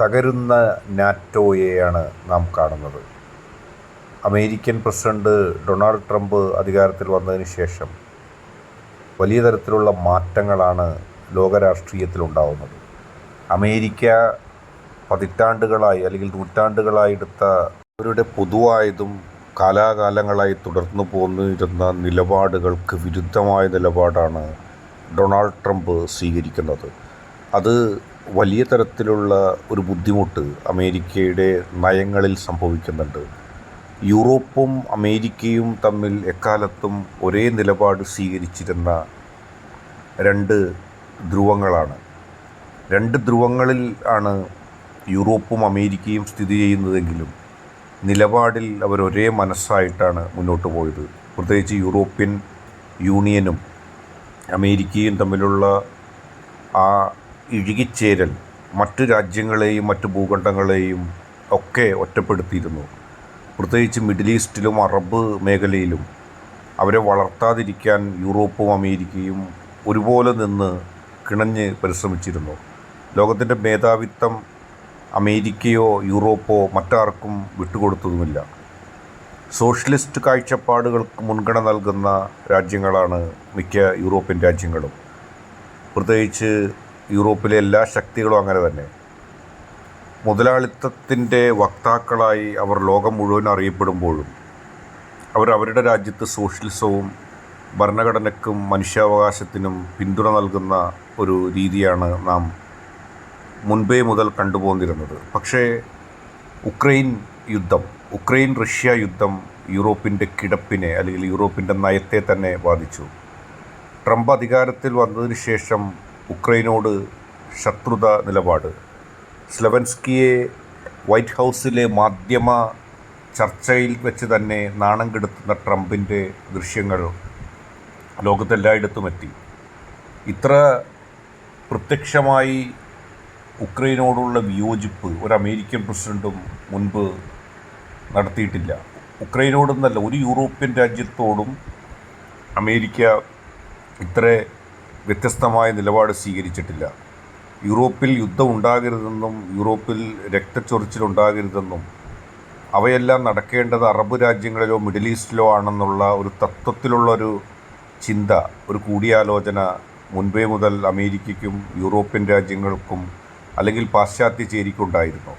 തകരുന്ന നാറ്റോയെയാണ് നാം കാണുന്നത്. അമേരിക്കൻ പ്രസിഡന്റ് ഡൊണാൾഡ് ട്രംപ് അധികാരത്തിൽ വന്നതിന് ശേഷം വലിയ തരത്തിലുള്ള മാറ്റങ്ങളാണ് ലോകരാഷ്ട്രീയത്തിലുണ്ടാവുന്നത്. അമേരിക്ക പതിറ്റാണ്ടുകളായി അല്ലെങ്കിൽ നൂറ്റാണ്ടുകളായി എടുത്ത അവരുടെ പൊതുവായതും കാലാകാലങ്ങളായി തുടർന്നു പോന്നിരുന്ന നിലപാടുകൾക്ക് വിരുദ്ധമായ നിലപാടാണ് ഡൊണാൾഡ് ട്രംപ് സ്വീകരിക്കുന്നത്. അത് വലിയ തരത്തിലുള്ള ഒരു ബുദ്ധിമുട്ട് അമേരിക്കയുടെ നയങ്ങളിൽ സംഭവിക്കുന്നുണ്ട്. യൂറോപ്പും അമേരിക്കയും തമ്മിൽ എക്കാലത്തും ഒരേ നിലപാട് സ്വീകരിച്ചിരുന്ന രണ്ട് ധ്രുവങ്ങളാണ്. രണ്ട് ധ്രുവങ്ങളിൽ ആണ് യൂറോപ്പും അമേരിക്കയും സ്ഥിതി ചെയ്യുന്നതെങ്കിലും നിലപാടിൽ അവർ ഒരേ മനസ്സായിട്ടാണ് മുന്നോട്ട് പോയത്. പ്രത്യേകിച്ച് യൂറോപ്യൻ യൂണിയനും അമേരിക്കയും തമ്മിലുള്ള ആ ഇഴുകിച്ചേരൽ മറ്റു രാജ്യങ്ങളെയും മറ്റു ഭൂഖണ്ഡങ്ങളെയും ഒക്കെ ഒറ്റപ്പെടുത്തിയിരുന്നു. പ്രത്യേകിച്ച് മിഡിൽ ഈസ്റ്റിലും അറബ് മേഖലയിലും അവരെ വളർത്താതിരിക്കാൻ യൂറോപ്പും അമേരിക്കയും ഒരുപോലെ നിന്ന് കിണഞ്ഞ് പരിശ്രമിച്ചിരുന്നു. ലോകത്തിന്റെ മേധാവിത്വം അമേരിക്കയോ യൂറോപ്പോ മറ്റാർക്കും വിട്ടുകൊടുത്തതുമില്ല. സോഷ്യലിസ്റ്റ് കാഴ്ചപ്പാടുകൾക്ക് മുൻഗണന നൽകുന്ന രാജ്യങ്ങളാണ് മിക്ക യൂറോപ്യൻ രാജ്യങ്ങളും. പ്രത്യേകിച്ച് യൂറോപ്പിലെ എല്ലാ ശക്തികളും അങ്ങനെ തന്നെ. മുതലാളിത്തത്തിന്റെ വക്താക്കളായി അവർ ലോകം മുഴുവൻ അറിയപ്പെടുമ്പോഴും അവർ അവരുടെ രാജ്യത്ത് സോഷ്യലിസവും ഭരണഘടനയ്ക്കും മനുഷ്യാവകാശത്തിനും പിന്തുണ നൽകുന്ന ഒരു രീതിയാണ് നാം മുൻപേ മുതൽ കണ്ടുപോന്നിരുന്നത്. പക്ഷേ ഉക്രൈൻ യുദ്ധം ഉക്രൈൻ റഷ്യ യുദ്ധം യൂറോപ്പിന്റെ കിടപ്പിനെ അല്ലെങ്കിൽ യൂറോപ്പിന്റെ നയത്തെ തന്നെ ബാധിച്ചു. ട്രംപ് അധികാരത്തിൽ വന്നതിന് ശേഷം ഉക്രൈനോട് ശത്രുത നിലപാട്. സ്ലവൻസ്കിയെ വൈറ്റ് ഹൗസിലെ മാധ്യമ ചർച്ചയിൽ വെച്ച് തന്നെ നാണം കെടുത്തുന്ന ട്രംപിന്റെ ദൃശ്യങ്ങൾ ലോകത്തെല്ലായിടത്തും എത്തി. ഇത്ര പ്രത്യക്ഷമായി ഉക്രൈനോടുള്ള വിയോജിപ്പ് ഒരു അമേരിക്കൻ പ്രസിഡന്റും മുൻപ് നടത്തിയിട്ടില്ല. ഉക്രൈനോടെന്നല്ല ഒരു യൂറോപ്യൻ രാജ്യത്തോടും അമേരിക്ക ഇത്ര വ്യത്യസ്തമായ നിലപാട് സ്വീകരിച്ചിട്ടില്ല. യൂറോപ്പിൽ യുദ്ധം ഉണ്ടാകരുതെന്നും യൂറോപ്പിൽ രക്തച്ചൊറിച്ചിലുണ്ടാകരുതെന്നും അവയെല്ലാം നടക്കേണ്ടത് അറബ് രാജ്യങ്ങളിലോ മിഡിൽ ഈസ്റ്റിലോ ആണെന്നുള്ള ഒരു തത്വത്തിലുള്ളൊരു ചിന്ത ഒരു കൂടിയാലോചന മുൻപേ മുതൽ അമേരിക്കയ്ക്കും യൂറോപ്യൻ രാജ്യങ്ങൾക്കും അല്ലെങ്കിൽ പാശ്ചാത്യ ചേരിക്കുണ്ടായിരുന്നു.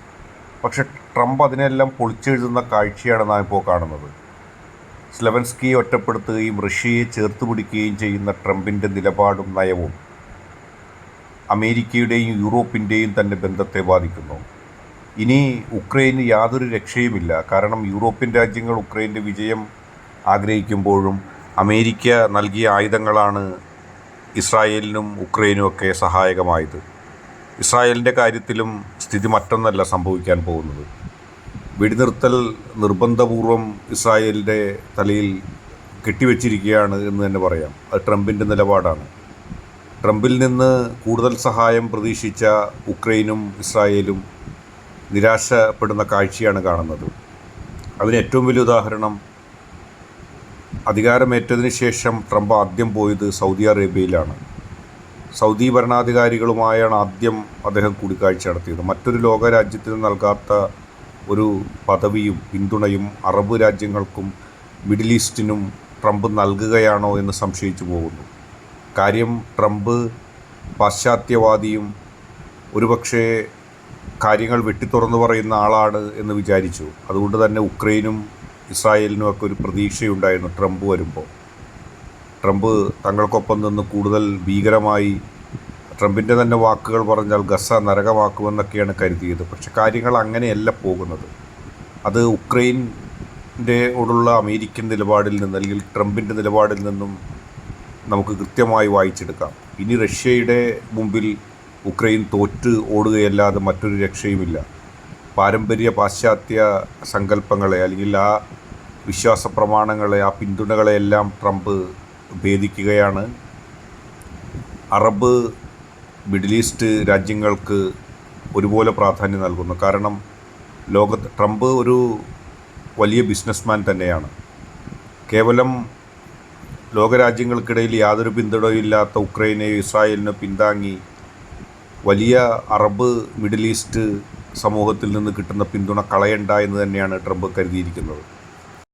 പക്ഷെ ട്രംപ് അതിനെല്ലാം പൊളിച്ചെഴുതുന്ന കാഴ്ചയാണ് നാം ഇപ്പോൾ കാണുന്നത്. സ്ലെവൻസ്കിയെ ഒറ്റപ്പെടുത്തുകയും റഷ്യയെ ചേർത്ത് പിടിക്കുകയും ചെയ്യുന്ന ട്രംപിന്റെ നിലപാടും നയവും അമേരിക്കയുടെയും യൂറോപ്പിന്റെയും തന്നെ ബന്ധത്തെ ബാധിക്കുന്നു. ഇനി ഉക്രൈന് യാതൊരു രക്ഷയുമില്ല. കാരണം യൂറോപ്യൻ രാജ്യങ്ങൾ ഉക്രൈന്റെ വിജയം ആഗ്രഹിക്കുമ്പോഴും അമേരിക്ക നൽകിയ ആയുധങ്ങളാണ് ഇസ്രായേലിനും ഉക്രൈനും ഒക്കെ സഹായകമായത്. ഇസ്രായേലിന്റെ കാര്യത്തിലും സ്ഥിതി മറ്റൊന്നല്ല സംഭവിക്കാൻ പോകുന്നത്. വെടിനിർത്തൽ നിർബന്ധപൂർവം ഇസ്രായേലിന്റെ തലയിൽ കെട്ടിവെച്ചിരിക്കുകയാണ് എന്ന് തന്നെ പറയാം. അത് ട്രംപിന്റെ നിലപാടാണ്. ട്രംപിൽ നിന്ന് കൂടുതൽ സഹായം പ്രതീക്ഷിച്ച ഉക്രൈനും ഇസ്രായേലും നിരാശപ്പെടുന്ന കാഴ്ചയാണ് കാണുന്നത്. അതിന് ഏറ്റവും വലിയ ഉദാഹരണം അധികാരമേറ്റതിന് ശേഷം ട്രംപ് ആദ്യം പോയത് സൗദി അറേബ്യയിലാണ്. സൗദി ഭരണാധികാരികളുമായാണ് ആദ്യം അദ്ദേഹം കൂടിക്കാഴ്ച നടത്തിയത്. മറ്റൊരു ലോകരാജ്യത്തിന് നൽകാത്ത ഒരു പദവിയും പിന്തുണയും അറബ് രാജ്യങ്ങൾക്കും മിഡിൽ ഈസ്റ്റിനും ട്രംപ് നൽകുകയാണോ എന്ന് സംശയിച്ചു പോകുന്നു. കാര്യം ട്രംപ് പാശ്ചാത്യവാദിയും ഒരുപക്ഷെ കാര്യങ്ങൾ വെട്ടിത്തുറന്നു പറയുന്ന ആളാണ് എന്ന് വിചാരിച്ചു. അതുകൊണ്ട് തന്നെ ഉക്രൈനും ഇസ്രായേലിനും ഒക്കെ ഒരു പ്രതീക്ഷയുണ്ടായിരുന്നു ട്രംപ് വരുമ്പോൾ. ട്രംപ് തങ്ങൾക്കൊപ്പം നിന്ന് കൂടുതൽ ഭീകരമായി ട്രംപിന്റെ തന്നെ വാക്കുകൾ പറഞ്ഞാൽ ഗസ നരകമാക്കുമെന്നൊക്കെയാണ് കരുതിയത്. പക്ഷെ കാര്യങ്ങൾ അങ്ങനെയല്ല പോകുന്നത്. അത് ഉക്രൈന്റെ ഓടുള്ള അമേരിക്കൻ നിലപാടിൽ നിന്ന് അല്ലെങ്കിൽ ട്രംപിന്റെ നിലപാടിൽ നിന്നും നമുക്ക് കൃത്യമായി വായിച്ചെടുക്കാം. ഇനി റഷ്യയുടെ മുമ്പിൽ ഉക്രൈൻ തോറ്റ് ഓടുകയല്ലാതെ മറ്റൊരു രക്ഷയുമില്ല. പാരമ്പര്യ പാശ്ചാത്യ സങ്കല്പങ്ങളെ അല്ലെങ്കിൽ ആ വിശ്വാസ പ്രമാണങ്ങളെ ആ പിന്തുണകളെയെല്ലാം ട്രംപ് ഭേദിക്കുകയാണ്. അറബ് മിഡിൽ ഈസ്റ്റ് രാജ്യങ്ങൾക്ക് ഒരുപോലെ പ്രാധാന്യം നൽകുന്നു. കാരണം ലോകത്ത് ട്രംപ് ഒരു വലിയ ബിസിനസ്മാൻ തന്നെയാണ്. കേവലം ലോകരാജ്യങ്ങൾക്കിടയിൽ യാതൊരു പിന്തുണയില്ലാത്ത ഉക്രൈനെയോ ഇസ്രായേലിനോ പിന്താങ്ങി വലിയ അറബ് മിഡിൽ ഈസ്റ്റ് സമൂഹത്തിൽ നിന്ന് കിട്ടുന്ന പിന്തുണ കളയണ്ട എന്ന് തന്നെയാണ് ട്രംപ് കരുതിയിരിക്കുന്നത്.